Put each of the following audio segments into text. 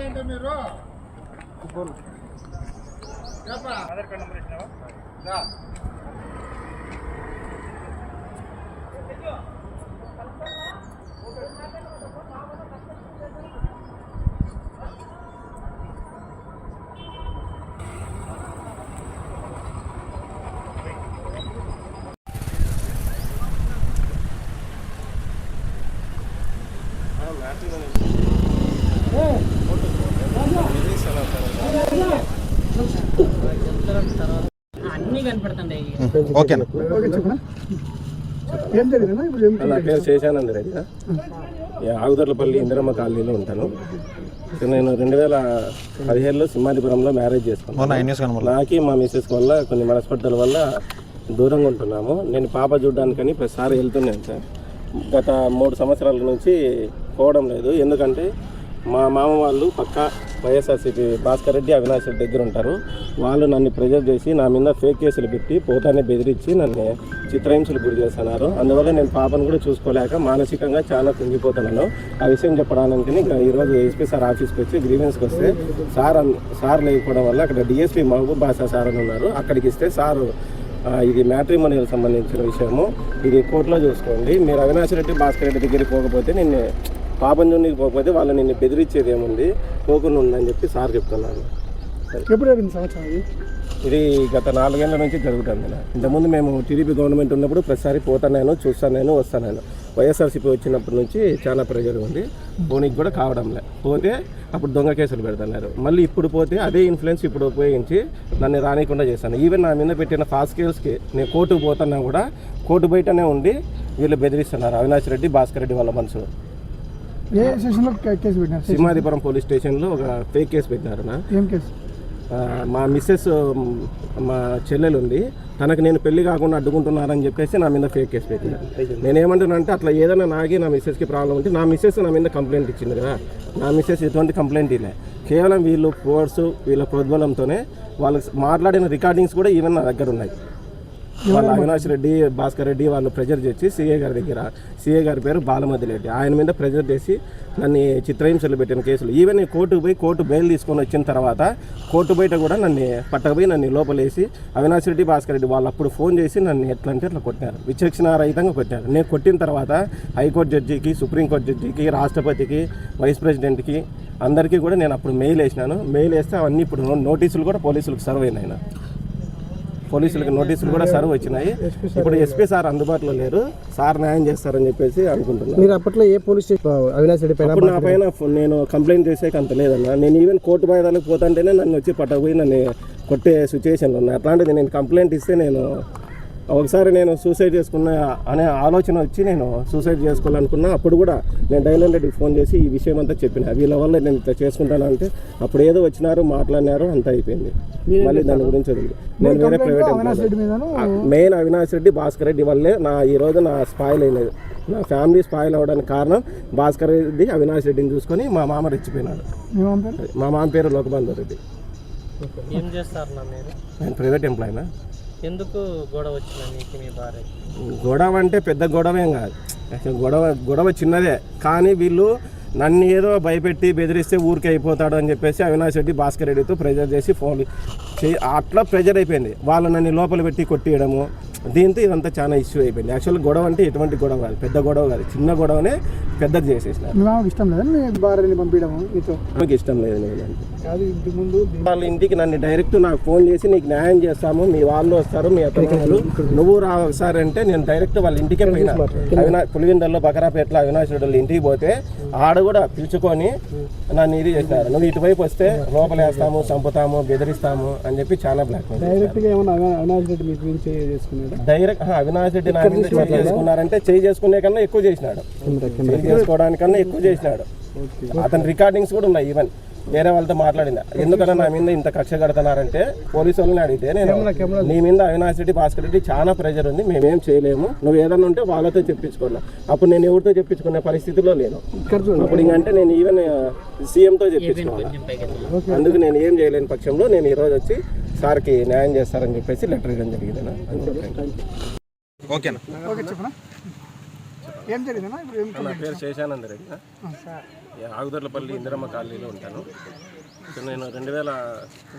అంటే మీరు? చెప్పా రా. అన్ని ఓకేనా? నా పేరు శేషానంద రెడ్డి. ఆగుదర్లపల్లి ఇందిరమ్మ కాలనీలో ఉంటాను. నేను రెండు వేల పదిహేడులో సింహాదిపురంలో మ్యారేజ్ చేసుకున్నాను. నాకి మా మిస్సెస్ వల్ల కొన్ని మనస్పర్ధల వల్ల దూరంగా ఉంటున్నాము. నేను పాప చూడడానికని ప్రతిసారి వెళ్తున్నాను సార్. గత మూడు సంవత్సరాల నుంచి పోవడం లేదు. ఎందుకంటే మా మామ వాళ్ళు పక్క వైఎస్ఆర్సీపీ భాస్కర్ రెడ్డి అవినాష్ రెడ్డి దగ్గర ఉంటారు. వాళ్ళు నన్ను ప్రెజర్ చేసి నా మీద ఫేక్ కేసులు పెట్టి పోతానే బెదిరించి నన్ను చిత్రహింసలు గురి చేస్తున్నారు. అందువల్ల నేను పాపను కూడా చూసుకోలేక మానసికంగా చాలా కుంగిపోతున్నాను. ఆ విషయం చెప్పడానికి ఈరోజు ఎస్పీ సార్ ఆఫీస్కి వచ్చి గ్రీవెన్స్కి వస్తే సార్ అన్- సార్ లేకపోవడం వల్ల అక్కడ డిఎస్పీ మహబూబ్ బాషా సార్ అని ఉన్నారు. అక్కడికి ఇస్తే సారు ఇది మ్యాట్రిమోనియల్ సంబంధించిన విషయము. ఇది కోర్టులో చూసుకోండి. మీరు అవినాష్ రెడ్డి భాస్కర్ రెడ్డి దగ్గరికి పోకపోతే నేను పాపం జోనికి పోకపోతే వాళ్ళు నిన్ను బెదిరించేది ఏముంది? పోకుండా ఉందని చెప్పి సార్ చెప్తున్నారు. ఎప్పుడు జరిగింది సంవత్సరం ఇది ఇది గత నాలుగేళ్ళ నుంచి జరుగుతుంది. ఇంతకుముందు మేము టీడీపీ గవర్నమెంట్ ఉన్నప్పుడు ప్రతిసారి పోతాను వస్తాను వస్తాను వైఎస్ఆర్సీపీ వచ్చినప్పటి నుంచి చాలా ప్రెజర్ ఉంది. పోనీకి కూడా కావడంలే పోతే అప్పుడు దొంగ కేసులు పెడుతున్నారు. మళ్ళీ ఇప్పుడు పోతే అదే ఇన్ఫ్లుయెన్స్ ఇప్పుడు ఉపయోగించి నన్ను రానికుండా చేశాను ఈవెన్ నా మీద పెట్టిన ఫాస్ట్ కేసుకి నేను కోర్టుకు పోతున్నా కూడా కోర్టు బయటనే ఉండి వీళ్ళు బెదిరిస్తున్నారు. అవినాష్ రెడ్డి భాస్కర్ రెడ్డి వాళ్ళ మనుషులు ఏ కేసు పెట్టినారు? సింహాదిపురం పోలీస్ స్టేషన్లో ఒక ఫేక్ కేసు పెట్టినారు నా ఏం కేసు? ఆ, మా మిస్సెస్ మ్, చెల్లెలు ఉంది తనకు నేను పెళ్ళి కాకుండా అడ్డుకుంటున్నారని చెప్పేసి నా మీద ఫేక్ కేసు పెట్టినారు నేనేమంటున్నా అంటే అట్లా ఏదైనా నాకి నా మిస్సెస్కి ప్రాబ్లం ఉంటే నా మిస్సెస్ నా మీద కంప్లైంట్ ఇచ్చింది కదా. నా మిస్సెస్ ఎటువంటి కంప్లైంట్ ఇలే కేవలం వీళ్ళు ఫోర్స్ వీళ్ళ ప్రోద్బలంతోనే వాళ్ళకి మాట్లాడిన రికార్డింగ్స్ కూడా ఈవెన్ నా దగ్గర ఉన్నాయి. వాళ్ళ అవినాష్ రెడ్డి భాస్కర్ రెడ్డి వాళ్ళు ప్రెజర్ చేసి సీఏ గారి దగ్గర. సీఏ గారి పేరు బాలమతి రెడ్డి. ఆయన మీద ప్రెజర్ చేసి నన్ను చిత్రహింసలు పెట్టిన కేసులు. ఈవెన్ నేను కోర్టుకు పోయి కోర్టు బెయిల్ తీసుకొని వచ్చిన తర్వాత కోర్టు బయట కూడా నన్ను పట్టకపోయి నన్ను లోపలేసి అవినాష్ రెడ్డి భాస్కర్ రెడ్డి వాళ్ళు అప్పుడు ఫోన్ చేసి నన్ను ఎట్లా అంటే అట్లా కొట్టారు. విచక్షణ రహితంగా కొట్టారు. నేను కొట్టిన తర్వాత హైకోర్టు జడ్జికి సుప్రీంకోర్టు జడ్జికి రాష్ట్రపతికి వైస్ ప్రెసిడెంట్కి అందరికీ కూడా నేను అప్పుడు మెయిల్ వేసినాను. మెయిల్ వేస్తే అవన్నీ ఇప్పుడు నోటీసులు కూడా పోలీసులకు సర్వ్ అయినాయి. పోలీసులకు నోటీసులు కూడా సర్వ్ వచ్చినాయి. ఇప్పుడు ఎస్పీ సార్ అందుబాటులో లేరు. సార్ న్యాయం చేస్తారని చెప్పేసి అనుకుంటున్నాను. మీరు అప్పట్లో ఏ పోలీస్ అవినాష్ రెడ్డి పైన నా పైన నేను కంప్లైంట్ చేసేకి అంత లేదన్న. నేను ఈవెన్ కోర్టు బాయిదాలకు పోతుంటేనే నన్ను వచ్చి పట్టకపోయి నన్ను కొట్టే సిచ్యువేషన్లో ఉన్నా. అట్లాంటిది నేను కంప్లైంట్ ఇస్తే నేను ఒకసారి నేను సూసైడ్ చేసుకున్న అనే ఆలోచన వచ్చి నేను సూసైడ్ చేసుకోవాలనుకున్నా అప్పుడు కూడా నేను డైలాండ్ రెడ్డికి ఫోన్ చేసి ఈ విషయం అంతా చెప్పిన. వీళ్ళ వల్ల నేను ఇట్లా చేసుకుంటాను అంటే అప్పుడు ఏదో వచ్చినారు మాట్లాడినారు అంతా అయిపోయింది. మళ్ళీ దాని గురించి వదిలి నేను వేరే ప్రైవేట్ మెయిన్ అవినాష్ రెడ్డి భాస్కర్ రెడ్డి వల్లే నా ఈ రోజు నా స్పాయిల్ అయినది. నా ఫ్యామిలీ స్పాయిల్ అవ్వడానికి కారణం భాస్కర్ రెడ్డి అవినాష్ రెడ్డిని చూసుకొని మా మామ రెచ్చిపోయినాడు. మీ మామ పేరు? లోకబంధు రెడ్డి. ఏం చేస్తారు నేను ప్రైవేట్ ఎంప్లాయీనా ఎందుకు గొడవ వచ్చింది నీకు మీ భార్య గొడవ అంటే పెద్ద గొడవేం కాదు. గొడవ గొడవ చిన్నదే. కానీ వీళ్ళు నన్ను ఏదో భయపెట్టి బెదిరిస్తే ఊరికి అయిపోతాడు అని చెప్పేసి అవినాష్ రెడ్డి భాస్కర్ రెడ్డితో ప్రెజర్ చేసి ఫోన్ చే అట్లా ప్రెజర్ అయిపోయింది. వాళ్ళు నన్ను లోపల పెట్టి కొట్టేయడము దీంతో ఇదంతా చాలా ఇష్యూ అయిపోయింది. యాక్చువల్గా గొడవ అంటే ఎటువంటి గొడవ కాదు. పెద్ద గొడవ కాదు. చిన్న గొడవనే పెద్దది చేసేసినారు. మామకి ఇష్టం లేదా? భార్యని పంపించడం మీతో? ఇష్టం లేదు ఇంటి ముందు వాళ్ళ ఇంటికి నన్ను డైరెక్ట్ నాకు ఫోన్ చేసి నీకు న్యాయం చేస్తాము మీ వాళ్ళు వస్తారు మీ అతను నువ్వు రా ఒకసారి అంటే నేను డైరెక్ట్ వాళ్ళ ఇంటికే పోయినా. అవినా పులివిందల్లో బకరాపేటలో అవినాష్ రెడ్డి ఇంటికి పోతే ఆడ కూడా పిలుచుకొని నన్ను ఇది చేసినారు. నువ్వు ఇటువైపు వస్తే లోపలేస్తాము చంపుతాము బెదిరిస్తాము అని చెప్పి చాలా బ్లాక్ డైరెక్ట్గా ఏమన్నా అవినా- అవినాష్ రెడ్డి మీకు డైరెక్ట్ అవినాష్ రెడ్డి నా మీద చేయి చేసుకున్నారంటే చేయి చేసుకునే కన్నా ఎక్కువ చేసినాడు. చేయి చేసుకోవడానికన్నా ఎక్కువ చేసినాడు. అతని రికార్డింగ్స్ కూడా ఉన్నాయి ఈవెన్. వేరే వాళ్ళతో మాట్లాడింది? ఎందుకన్నా నా మీద ఇంత కక్ష కడుతున్నారంటే పోలీసు వాళ్ళని అడిగితే నేను నీ మీద అవినాష్ రెడ్డి భాస్కర్ రెడ్డి చాలా ప్రెజర్ ఉంది మేమేం చేయలేము. నువ్వు ఏదన్నా ఉంటే వాళ్ళతో చెప్పించుకున్నా అప్పుడు నేను ఎవరితో చెప్పించుకునే పరిస్థితిలో లేను. ఇక్కడ చూడండి. అప్పుడు ఇంకంటే నేను ఈవెన్ సీఎంతో పైకి అందుకు నేను ఏం చేయలేని పక్షంలో నేను ఈరోజు వచ్చి సార్కి న్యాయం చేస్తారని చెప్పేసి లెటర్ ఇవ్వడం జరిగింది ఓకేనా? ఓకే చెప్పనా? ఏం జరిగిందన్నా ఇప్పుడు ఏం నా పేరు శేషానంద రెడ్డి ఆగుదర్లపల్లి ఇందిరమ్మ కాలనీలో ఉంటాను. సో నేను రెండు వేల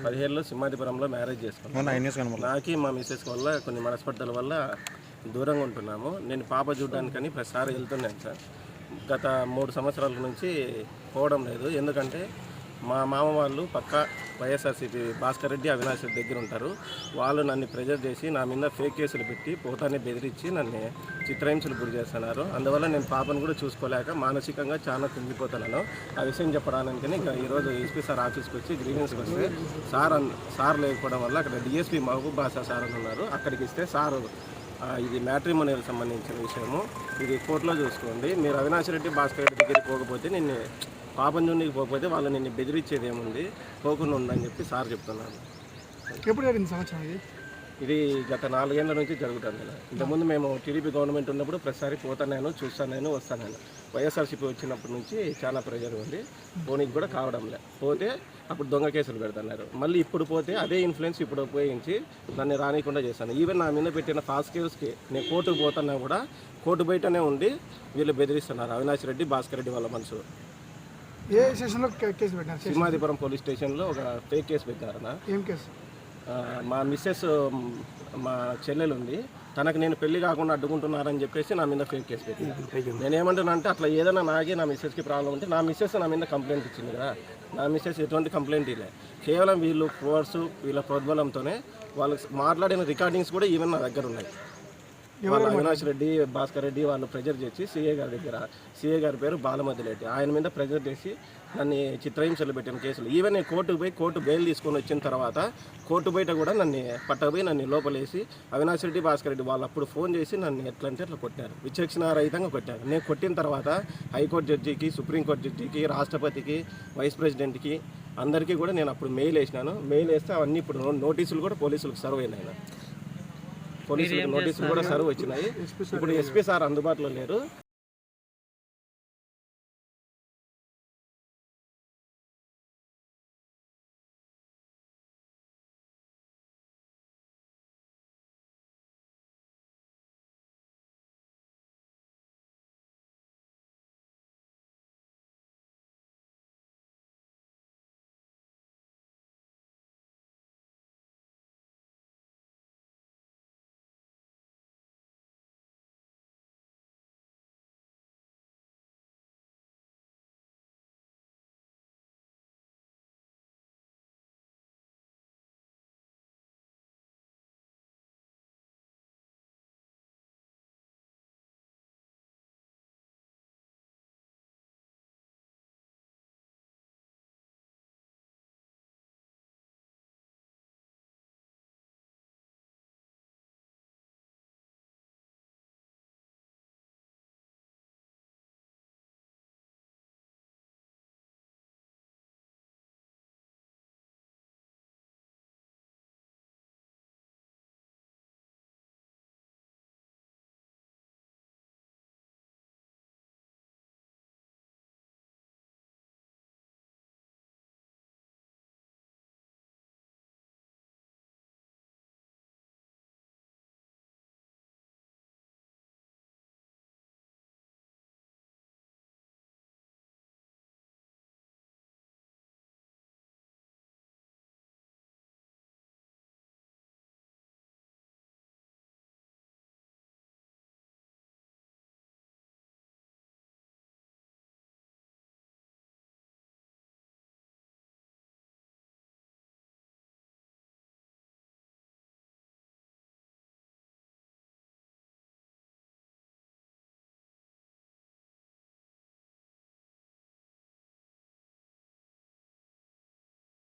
పదిహేడులో సింహాదిపురంలో మ్యారేజ్ చేసుకున్నాను. నాకి మా మిస్సెస్ వల్ల కొన్ని మనస్పర్ధల వల్ల దూరంగా ఉంటున్నాము. నేను పాప చూడడానికని ప్రతిసారి వెళ్తున్నాను సార్. గత మూడు సంవత్సరాల నుంచి పోవడం లేదు. ఎందుకంటే మా మామ వాళ్ళు పక్క వైఎస్ఆర్సీపీ భాస్కర్ రెడ్డి అవినాష్ రెడ్డి దగ్గర ఉంటారు. వాళ్ళు నన్ను ప్రెజర్ చేసి నా మీద ఫేక్ కేసులు పెట్టి పోతాన్ని బెదిరించి నన్ను చిత్రహింసలు గురి చేస్తున్నారు. అందువల్ల నేను పాపను కూడా చూసుకోలేక మానసికంగా చాలా కుంగిపోతున్నాను. ఆ విషయం చెప్పడానికి ఇంకా ఈరోజు ఎస్పీ సార్ ఆఫీస్కి వచ్చి గ్రీవెన్స్కి వస్తే సార్ అన్- సార్ లేకపోవడం వల్ల అక్కడ డిఎస్పీ మహబూబ్ బాషా సార్ అని ఉన్నారు. అక్కడికి ఇస్తే సార్ ఇది మ్యాట్రిమోనియల్ సంబంధించిన విషయము. ఇది కోర్టులో చూసుకోండి. మీరు అవినాష్ రెడ్డి భాస్కర్ రెడ్డి దగ్గరికి పోకపోతే నేను పాపం నుండికి పోకపోతే వాళ్ళు నిన్ను బెదిరించేది ఏముంది? పోకుండా ఉండని చెప్పి సార్ చెప్తున్నారు. ఎప్పుడు జరిగింది సంవత్సరం ఇది? ఇది గత నాలుగేళ్ళ నుంచి జరుగుతుంది. ఇంతకుముందు మేము టీడీపీ గవర్నమెంట్ ఉన్నప్పుడు ప్రతిసారి పోతాను చూస్తాను వస్తాను వైఎస్ఆర్సీపీ వచ్చినప్పటి నుంచి చాలా ప్రెజర్ ఉంది. పోనీకి కూడా కావడం లే. పోతే అప్పుడు దొంగ కేసులు పెడుతున్నారు. మళ్ళీ ఇప్పుడు పోతే అదే ఇన్ఫ్లుయెన్స్ ఇప్పుడు ఉపయోగించి నన్ను రానికుండా చేశాను ఈవెన్ నా మీద పెట్టిన ఫాస్ట్ కేసుకి నేను కోర్టుకు పోతున్నా కూడా కోర్టు బయటనే ఉండి వీళ్ళు బెదిరిస్తున్నారు. అవినాష్ రెడ్డి భాస్కర్ రెడ్డి వాళ్ళ మనుషులు ఏ సెషన్లో కే- కేసు పెట్టినారు? సింహాదిపురం పోలీస్ స్టేషన్లో ఒక ఫేక్ కేసు పెట్టారన్న. ఏం కేసు? మా మిస్సెస్ మ్, చెల్లెలు ఉంది తనకు నేను పెళ్ళి కాకుండా అడ్డుకుంటున్నారని చెప్పేసి నా మీద ఫేక్ కేసు పెట్టింది. నేను ఏమంటున్నా అంటే అట్లా ఏదైనా నాకే నా మిస్సెస్కి ప్రాబ్లం ఉంటే నా మిస్సెస్ నా మీద కంప్లైంట్ ఇచ్చింది కదా. నా మిస్సెస్ ఎటువంటి కంప్లైంట్ ఇలే కేవలం వీళ్ళు ఫోర్స్ వీళ్ళ ప్రోద్బలంతోనే వాళ్ళకి మాట్లాడిన రికార్డింగ్స్ కూడా ఈవెన్ నా దగ్గర ఉన్నాయి. వాళ్ళ అవినాష్ రెడ్డి భాస్కర్ రెడ్డి వాళ్ళు ప్రెజర్ చేసి సీఏ గారి దగ్గర సీఏ గారి పేరు బాలమతి రెడ్డి. ఆయన మీద ప్రెజర్ చేసి నన్ను చిత్రహింసలు పెట్టిన కేసులు. ఈవెన్ నేను కోర్టుకు పోయి కోర్టు బెయిల్ తీసుకొని వచ్చిన తర్వాత కోర్టు బయట కూడా నన్ను పట్టకపోయి నన్ను లోపలేసి అవినాష్ రెడ్డి భాస్కర్ రెడ్డి వాళ్ళు అప్పుడు ఫోన్ చేసి నన్ను ఎట్లా అంటే అట్లా కొట్టారు. విచక్షణ రహితంగా కొట్టారు. నేను కొట్టిన తర్వాత హైకోర్టు జడ్జికి సుప్రీంకోర్టు జడ్జికి రాష్ట్రపతికి వైస్ ప్రెసిడెంట్కి అందరికీ కూడా నేను అప్పుడు మెయిల్ వేసినాను. మెయిల్ వేస్తే అవన్నీ ఇప్పుడు నోటీసులు కూడా పోలీసులకు సర్వ్ అయినాయి పోలీసులకు నోటీసులు కూడా సర్వ్ వచ్చినాయి. ఇప్పుడు ఎస్పీ సార్ అందుబాటులో లేరు.